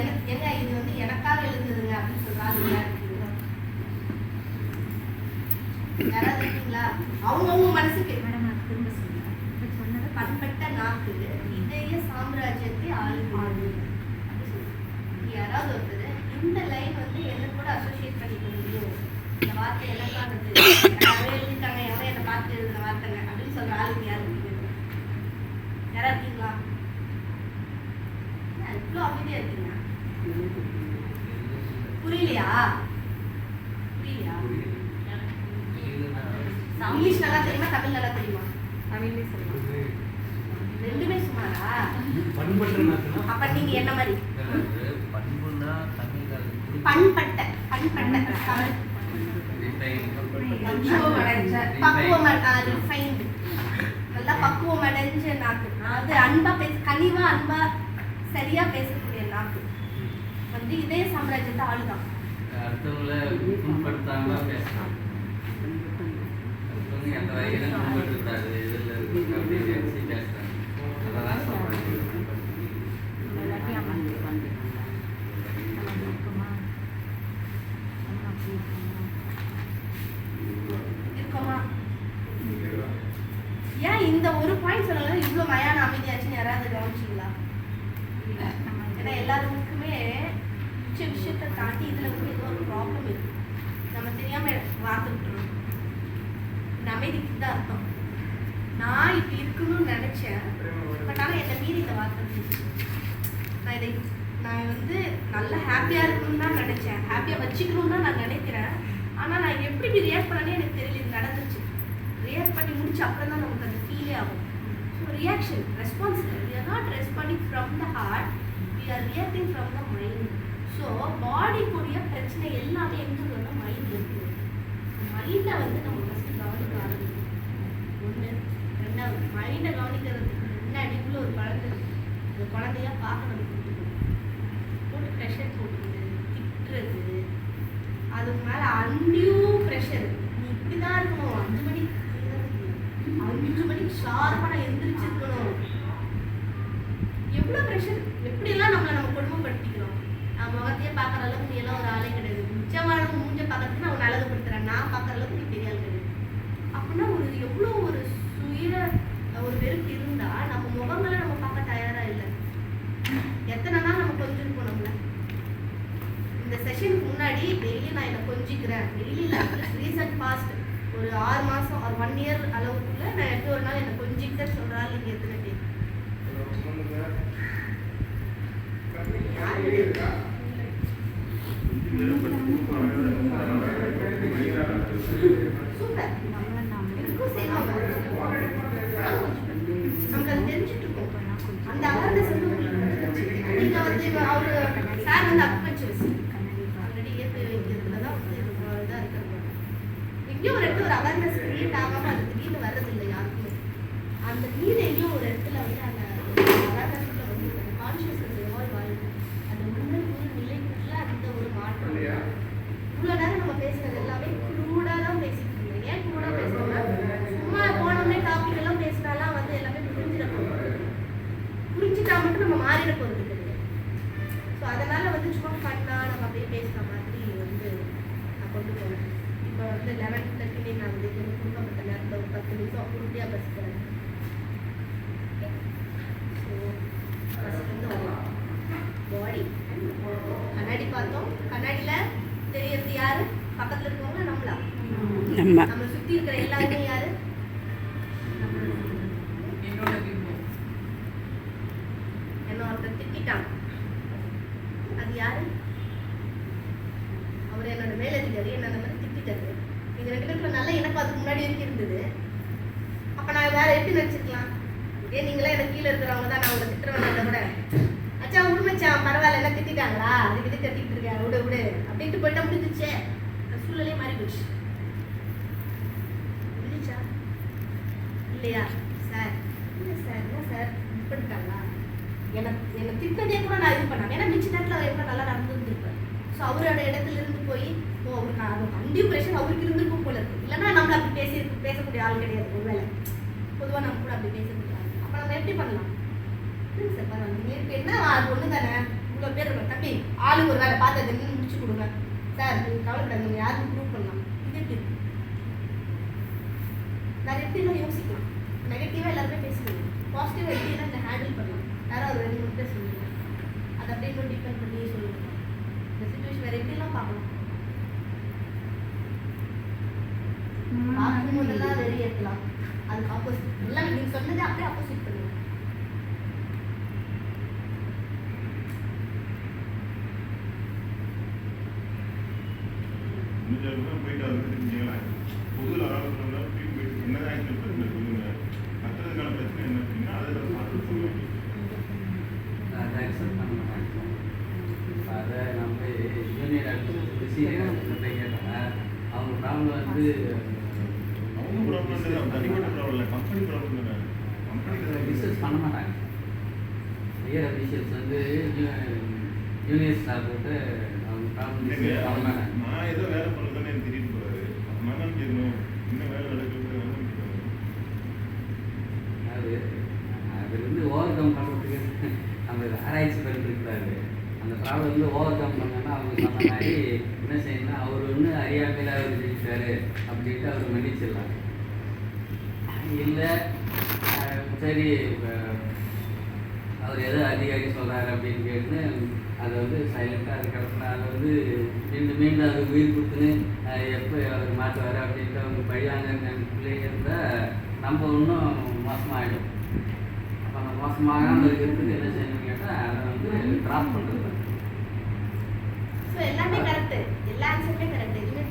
எனக்கு எங்க இது வந்து எனக்காக எழுதுதுங்க அப்படின்னு சொல்றாங்க யாராவது இருக்கீங்களா? அவங்கவுங்க மனசுக்கு. மேடம் நான் திரும்ப சொல்லுங்க சொன்னது பண்பட்ட நாக்கு. இதய சாம்ராஜ்யத்தை ஆளுகிறது யாராவது ஒருத்தர் இந்த லைன் வந்து என்ன கூட அசோசியேட் பண்ணிக்க முடியும் இந்த வார்த்தை எனக்கானது. யாராவது எழுதிட்டாங்க எவன் என்னை பார்த்து எழுதுன வார்த்தைங்க அப்படின்னு சொல்ற ஆளுங்க யாரு? இருக்கீங்க யாரா இருக்கீங்களா? என்ன இவ்வளோ அமைதியா இருக்கீங்க. புரியலையா? புரியலையா? இங்கிலீஷ் நல்லா தெரியுமா? தமிழ் நல்லா தெரியுமா? தமிழ்லேயே சொல்லுங்க. ரெண்டுமே சுமாரா? அப்ப நீங்க என்ன மாதிரி? பண்புன்னா தமிழ்ல பண்பட்ட. பண்பட்ட தமிழ் பக்குவம் ரிஃபைன்டு நல்லா பக்குவம் அடைஞ்ச நாக்கு. அதாவது அன்பா பேச கனிவா அன்பா சரியா பேசக்கூடிய நாக்கு. வந்து இதே சாம்ராஜ்யத்தை ஆளுதான். அடுத்தவங்கள புண்படுத்தாம பேசலாம். அடுத்தவங்க எந்த வகையிலும் புண்படுத்தக்கூடாது இதில் அப்படின்னு நினைச்சு அதெல்லாம் ஏன் இந்த ஒரு பாயிண்ட் சொல்லல இவ்வளவு மயான அமைதியாச்சுன்னு யாராவது கவனிச்சிங்களா? ஏன்னா எல்லாருக்குமே தாண்டி இதில் வந்து ஏதோ ஒரு ப்ராப்ளம் இருக்கு. நம்ம தெரியாமல் வார்த்தை விட்டுறோம் இந்த அமைதிக்கு தான் அர்த்தம். நான் இப்போ இருக்கணும்னு நினச்சேன் பட் ஆனால் என்னை மீறி இந்த வார்த்தை நான் இதை நான் வந்து நல்லா ஹாப்பியாக இருக்கணும்னு தான் நினச்சேன். ஹாப்பியாக வச்சுக்கணும்னு தான் நான் நினைக்கிறேன். ஆனால் நான் எப்படி இப்படி ரியாக்ட் பண்ணனே எனக்கு தெரியல. இது நடந்துச்சு ரியாக்ட் பண்ணி முடிச்ச அப்புறம் தான் நமக்கு அது ஃபீலே ஆகும். So reaction response we are not responding from the heart we are reacting from the mind so பாடிக்குரிய பிரச்சனை எல்லாமே எங்கே வந்து மைண்ட் இருக்குது மைண்டை வந்து நம்ம ஃபஸ்ட்டு கவனிக்க ஆரம்பிக்கணும் ஒன்று ரெண்டாவது மைண்டை கவனிக்கிறதுக்கு முன்னாடி உள்ள ஒரு குழந்தை இருக்கு. அந்த குழந்தையா பார்க்க நம்ம கொடுத்துக்கணும் போட்டு ப்ரெஷர் போட்டுக்கிறது திட்டுறது அதுக்கு மேலே அன்டியூ ப்ரெஷர் நீ இப்படி தான் இருக்கணும் அஞ்சு மணிக்கு அஞ்சு மணிக்கு ஷார்ப்பாக நான் எந்திரிச்சிருக்கணும் எவ்வளோ ப்ரெஷர் எப்படியெல்லாம் நம்மளை நம்ம கொடுமைப்படுத்திக்கிறோம் நான் முகத்தையே பார்க்குற அளவுக்கு நீ எல்லாம் ஒரு ஆளே கிடையாது நிச்சயமான மூஞ்ச பார்க்கறதுக்கு நான் உன்னை அழகுபடுத்துறேன் நான் பார்க்குற அளவுக்கு நீ பெரிய ஆள் கிடையாது அப்படின்னா ஒரு எவ்வளோ ஒரு சுய ஒரு வெறுப்பு இருந்தா நம்ம முகங்களை நம்ம பார்க்க தயாரா இல்லை எத்தனை நாள் நம்ம கொஞ்சிருப்போம் நம்மள இந்த செஷனுக்கு முன்னாடி டெய்லி நான் என்னை கொஞ்சிக்கிறேன். டெய்லி ரீசன்ட் பாஸ்ட் ஒரு ஆறு மாதம் ஒரு ஒன் இயர் அளவுக்குள்ள நான் எப்படி ஒரு நாள் என்னை கொஞ்சிக்கிட்ட சொல்கிறாள் நீங்கள் எத்தனை பேர்? சூப்பர். நமக்கு அது தெரிஞ்சுட்டு இருக்கோம். அந்த அவேர்னஸ் வந்து வந்து அவரு சார் வந்து கண்ணாடி ஆல்ரெடி இயற்கை வைக்கிறதுல தான் வந்து இதாக இருக்கிறது எங்கேயும் ஒரு இடத்துல ஒரு அவேர்னஸ் கிரியேட் ஆகாம அது திடீர்னு வர்றதில்லை யாருக்குமே அந்த நீர் ஒரு இடத்துல வந்து அந்த அவேர்னஸ்ல வந்து அந்த கான்ஷியஸ்னஸ் எவால்வ் ஆகுது அந்த ஒரு நிலைக்குள்ள அந்த ஒரு மாற்றம் இவ்வளோ நேரம் நம்ம பேசுனது எல்லாமே க்ரூடாக தான் பேசிட்டு ஏன் க்ரூடாக பேசுறோம்னா சும்மா போனோம்னே டாபிக் எல்லாம் பேசினாலாம் வந்து எல்லாமே புரிஞ்சிட போகுது புரிஞ்சுட்டா மட்டும் நம்ம மாறிட போகிறது கிடையாது ஸோ அதனால வந்து சும்மா ஃபன்னாக நம்ம அப்படியே பேசுகிற மாதிரி வந்து நான் கொண்டு போனேன். இப்போ வந்து லெவன்த் தேர்ட்டினே நான் வந்து எனக்கு கொடுக்கப்பட்ட நேரத்தில் ஒரு ஃபஸ்ட் வந்து பாடி கண்ணாடி பார்த்தோம். கண்ணாடியில் தெரியறது யாரு? பக்கத்தில் இருக்கவங்க நம்மளா? நம்ம. நம்ம சுற்றி இருக்கிற எல்லாருமே யாரு? என்ன ஒருத்தர் திட்டான் அது யாரு? அவர் என்னோட மேலதிகாரி. என்ன அந்த மாதிரி திட்டாரு இது ரெண்டு பேருக்குள்ள நல்ல எனக்கு அதுக்கு முன்னாடி வரைக்கும் இருந்தது. அப்போ நான் வேறு எப்படி நினச்சிருக்கலாம் இதே நீங்களே எனக்கு கீழே இருக்கிறவங்க தான். நான் உங்களை திட்டுறவங்க கூட. அச்சா உண்மைச்சா பரவாயில்ல என்ன திட்டாங்களா அதுக்கு இது கட்டிட்டு இருக்கேன் விடு விடு அப்படின்ட்டு போயிட்டா முடிஞ்சிச்சே அந்த சூழ்நிலையே மாறி போச்சு. முடிஞ்சா இல்லையா? சார். இல்லை சார். என்ன சார்? இது பண்ணிட்டாங்களா எனக்கு என்னை திட்டத்தையே கூட நான் இது பண்ணேன் ஏன்னா மிச்ச நேரத்தில் அவர் எப்போ நல்லா நடந்துருந்துருப்பேன் ஸோ அவரோட இடத்துல இருந்து போய் ஓ அவருக்கு அது அண்டியூ அவருக்கு இருந்திருக்கும் போல இருக்கு. இல்லைன்னா நம்மள அப்படி பேசி பேசக்கூடிய ஆள் கிடையாது ஒருவேளை. பொதுவாக நம்ம கூட அப்படி ஆள் அப்போ நம்ம எப்படி பண்ணலாம்? சார் பரவாயில்ல. நீங்கள் என்ன அது ஒன்று தானே. இவ்வளோ பேர் எப்படி ஆளுக்கு ஒரு வேலை பார்த்து அதை முடிச்சு கொடுங்க. சார் நீங்கள் கவலைப்படாது நீங்கள் யாருக்கும் ப்ரூவ் பண்ணலாம். இது எப்படி? இருக்கு? எப்படிலாம் யோசிக்கலாம். நெகட்டிவாக எல்லாருமே பேசுவீங்க பாசிட்டிவாக எப்படிலாம் இதை ஹேண்டில் பண்ணலாம். ஒரு ரெண்டு மூணு பேர் சொல்லுங்க. அதை அப்படியே இன்னும் டிபெண்ட் பண்ணி சொல்லுங்க. இந்த சுச்சுவேஷன் வேறு எப்படிலாம் பார்க்கலாம்? பார்க்கும் போதெல்லாம் வெளியே ஏற்றலாம் அதுக்கு ஆப்போசிட் எல்லாம் நீங்கள் சொன்னதே அப்படியே ஆப்போசிட் பண்ணுங்க முடிஞ்சவங்க போயிட்டு அவர் தெரிஞ்சுங்களா பொதுவில் ஆலோசனை போயிட்டு என்னதான் ஆக்சுவல் பிரச்சனை சொல்லுங்க. மற்றதுக்கான பிரச்சனை என்ன அப்படின்னா அதை நம்ம பார்த்து சொல்லுவாங்க அதை அக்செப்ட் பண்ண மாட்டாங்க அதை நம்ம சீரியஸ் கேட்டால் அவங்க ப்ராப்ளம் வந்து அவங்க ப்ராப்ளம் தனிப்பட்ட கம்பெனி தானே கம்பெனி டிஸ்கஸ் பண்ண மாட்டாங்க. ஹையர் அஃபீஷியல்ஸ் வந்து ஜூனியர் ஸ்டாஃப் போட்டு அவங்க ப்ராப்ளம் பண்ண மாட்டாங்க. நான் ஏதோ வேலை பண்ணுறதுன்னு எனக்கு திடீர்னு போறாரு மனம் கேட்கணும் இன்னும் வேலை கேட்கணும் அது அது வந்து ஓவர் கம் பண்ணுறதுக்கு நம்ம ஆராய்ச்சி பண்ணிட்டு இருக்காரு அந்த ப்ராப்ளம் வந்து ஓவர் கம் பண்ணோன்னா அவங்க சொன்ன மாதிரி என்ன செய்யணும்னா அவர் ஒன்று அறியாமையில் அவர் ஜெயிச்சாரு அப்படின்ட்டு அவர் மன்னிச்சிடலாம். இல்லை. சரி அவர் எதோ அதிகாரி சொல்கிறாரு அப்படின்னு கேட்டு அதை வந்து சைலண்ட்டாக அதுக்கப்புறம் அதை வந்து மீண்டும் மீண்டும் அது உயிர் கொடுத்துன்னு எப்போ அவர் மாற்றுவார் அப்படின்ட்டு அவங்க பழியாங்க பிள்ளைங்க இருந்தால் நம்ம இன்னும் மோசமாகிடும் அப்போ அந்த மோசமாகாமல் இருக்கிறதுக்கு என்ன செய்யணும்னு கேட்டால் அதை வந்து ட்ராப் பண்ணுறது எல்லாமே கரெக்டு எல்லா ஆன்சருமே கரெக்டு எதுவுமே